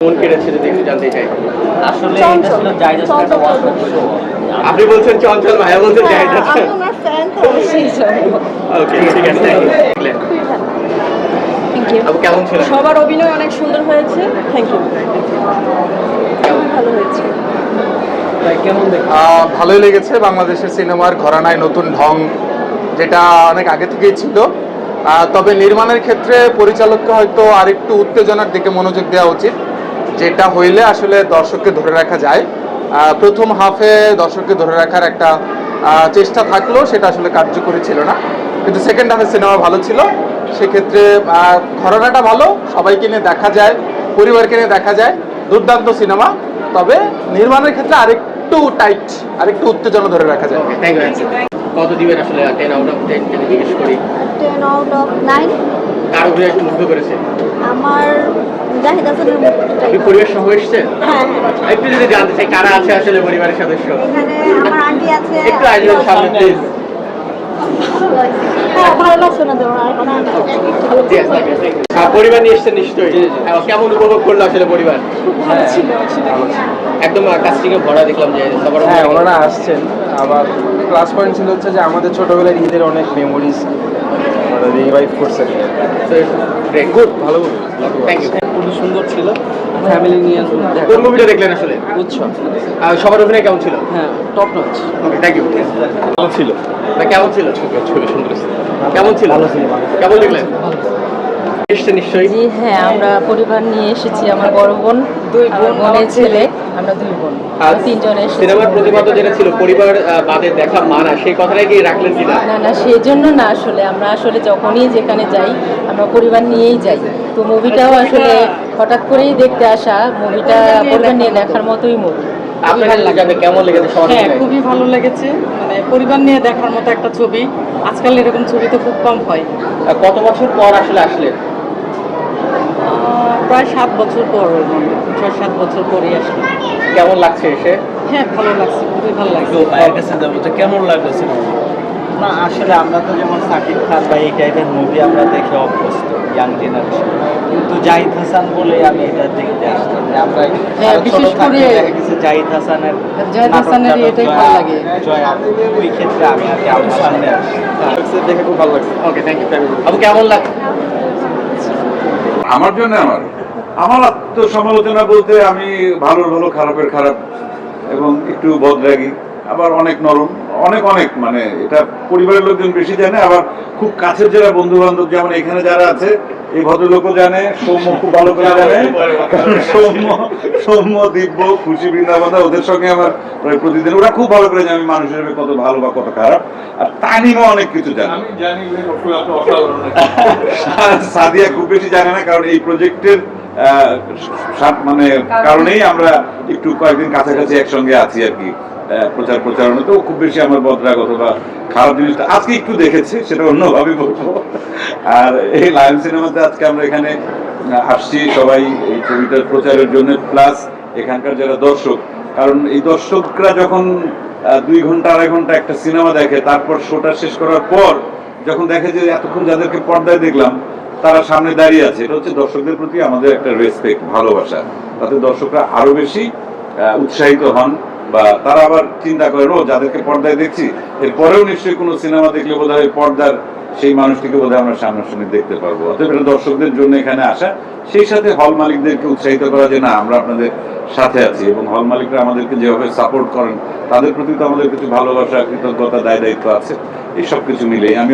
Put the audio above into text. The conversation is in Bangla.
মন কেড়েছে যদি একটু জানতে চাই। আসলে এটা ছিল জায়দা একটা ওয়ার্কশপ শো আপনি বলছেন চঞ্চল ভাইয়া বলছেন হ্যাঁ, আমি ওনার fan তো। অবশ্যই ওকে ঠিক আছে দেখলেন। Thank কেমন ছিল সবার অভিনয় অনেক সুন্দর হয়েছে। থ্যাংক ইউ ভালো হয়েছে। আহ, ভালোই লেগেছে বাংলাদেশের সিনেমার ঘরানায় নতুন ঢং যেটা অনেক আগে থেকেই ছিল। তবে নির্মাণের ক্ষেত্রে পরিচালককে হয়তো আরেকটু উত্তেজনার দিকে মনোযোগ দেওয়া উচিত। যেটা হইলে আসলে দর্শককে ধরে রাখা যায়। প্রথম হাফে দর্শককে ধরে রাখার একটা চেষ্টা থাকলেও সেটা আসলে কার্যকরী ছিল না। কিন্তু সেকেন্ড হাফে সিনেমা ভালো ছিল। সেক্ষেত্রে আহ, ঘরানাটা ভালো সবাইকে নিয়ে দেখা যায় পরিবারকে নিয়ে দেখা যায়। দুর্দান্ত সিনেমা তবে নির্মাণের ক্ষেত্রে আরেকটু টাইট আরেকটু উত্তেজনা ধরে রাখা যায়। ওকে থ্যাংক ইউ কত দিবেন আসলে টেন আউট অফ টেন যদি জিজ্ঞেস করি? টেন আউট অফ নাইন কার একটু মুগ্ধ করেছে। আমার জাহিদ হাসানের আপনি পরিবার সহ এসছেন? হ্যাঁ হ্যাঁ। একটু যদি জানতে চাই কারা আছে আসলে পরিবারের সদস্য? এখানে আমার আন্টি আছে একটু আসবেন সামনে প্লিজ হ্যাঁ হ্যাঁ, পরিবার নিয়ে এসছেন নিশ্চয়ই। কেমন উপভোগ করল আসলে পরিবার? ভালো ছিল আসলে। একদম কাস্টিং এ ভরা দেখলাম যে সবার হ্যাঁ ওনারা আসছেন। আবার ক্লাস পয়েন্ট ছিল হচ্ছে যে আমাদের ছোটবেলার ঈদের অনেক মেমোরিজ রিভাইভ করছেন গুড ভালো থ্যাংক ইউ খুবই সুন্দর ছিল। ফ্যামিলি নিয়ে কোন মুভিটা দেখলেন আসলে? উৎসব আর সবার অভিনয় কেমন ছিল? হ্যাঁ top notch okay thank you ভালো ছিল। না কেমন ছিল? ছবি সুন্দর কেমন ছিল? ভালো ছিল কেমন দেখলেন? নিশ্চয়ই। জি হ্যাঁ আমরা পরিবার নিয়ে এসেছি আমার বড় বোন দুই বোন বোনের ছেলে। আমরা দুই বোন আর আমরা সিনেমার প্রতিপাদ্য যেটা ছিল পরিবার বাদে দেখা মানা সেই কথাটাই কি রাখলেন কিনা? না না সেই জন্য না আসলে। আমরা আসলে যখনই যেখানে যাই আমরা পরিবার নিয়েই যাই। তো মুভিটাও আসলে হঠাৎ করেই দেখতে আসা মুভিটা পরিবার নিয়ে দেখার মতোই মুভি। কেমন লেগেছে হ্যাঁ খুবই ভালো লেগেছে। মানে পরিবার নিয়ে দেখার মতো একটা ছবি। আজকাল এরকম ছবি তো খুব কম হয়। কত বছর পর আসলে আসলেন? আহ, প্রায় সাত বছর পর। ছয় সাত বছর পরে আসলে। কেমন লাগছে এসে? হ্যাঁ ভালো লাগছে খুবই ভালো লাগছে। ভাইয়ের কাছে যাব তো কেমন লাগল সিনেমা না আসলে আমরা তো যেমন সাকিব খান বা এই টাইপের মুভি আমরা দেখে অভ্যস্ত ইয়াং জেনারেশন কিন্তু জাহিদ হাসান বলে আমি এটা দেখতে আসলাম যে আমরা হ্যাঁ, বিশেষ করে- জাহিদ হাসানের জাহিদ হাসানের এটাই ভালো লাগে। ওই ক্ষেত্রে আমি আর কি আপনার সামনে আসছি দেখে খুব ভালো লাগছে। ওকে থ্যাংক ইউ আপু কেমন লাগছে? আমার জন্য আমার? আমার আত্মসমালোচনা বলতে আমি ভালো ভালো খারাপের খারাপ এবং একটু বদরাগী। আবার অনেক নরম অনেক অনেক মানে এটা পরিবারের লোকজন বেশি জানে আবার খুব কাছের যারা বন্ধু বান্ধব যেমন এখানে যারা আছে এই ভদ্রলোকও জানে সৌম্য খুব ভালো করে জানে। সৌম্য সৌম্য দিব্য খুশি বৃন্দাবন ওদের সঙ্গে আমার প্রায় প্রতিদিন ওরা খুব ভালো করে জানে আমি মানুষ হিসেবে কত ভালো বা কত খারাপ। আর তানিমা অনেক কিছু জানে। সাদিয়া খুব বেশি জানে না কারণ এই প্রজেক্টের মানে কারণেই আমরা একটু কয়েকদিন কাছাকাছি একসঙ্গে আছি আর কি প্রচার প্রচারণা। তো খুব বেশি আমার বদরাগ অথবা খারাপ জিনিসটা আজকে একটু দেখেছি সেটা অন্যভাবে বলব। আর এই লায়ন সিনেমাতে আজকে আমরা এখানে আসছি সবাই এই ছবিটার প্রচারের জন্য প্লাস এখানকার যারা দর্শক। কারণ এই দর্শকরা যখন দুই ঘণ্টা আড়াই ঘণ্টা একটা সিনেমা দেখে তারপর শোটা শেষ করার পর যখন দেখে যে এতক্ষণ যাদেরকে পর্দায় দেখলাম তারা সামনে দাঁড়িয়ে আছে। এটা হচ্ছে দর্শকদের প্রতি আমাদের একটা রেসপেক্ট ভালোবাসা। তাতে দর্শকরা আরও বেশি উৎসাহিত হন বা তারা আবার চিন্তা করেন ও, যাদেরকে পর্দায় দেখছি, এরপরেও নিশ্চয়ই কোনো সিনেমা দেখলে বোধ হয় পর্দার সেই মানুষটিকে বোধ আমরা সামনাসামনি দেখতে পারব। অতএব এটা দর্শকদের জন্য এখানে আসা। সেই সাথে হল মালিকদেরকে উৎসাহিত করা যে, না, আমরা আপনাদের সাথে আছি। এবং হল মালিকরা আমাদেরকে যেভাবে সাপোর্ট করেন, তাদের প্রতি তো আমাদের কিছু ভালোবাসা, কৃতজ্ঞতা দায় দায়িত্ব আছে। এই সব কিছু মিলেই আমি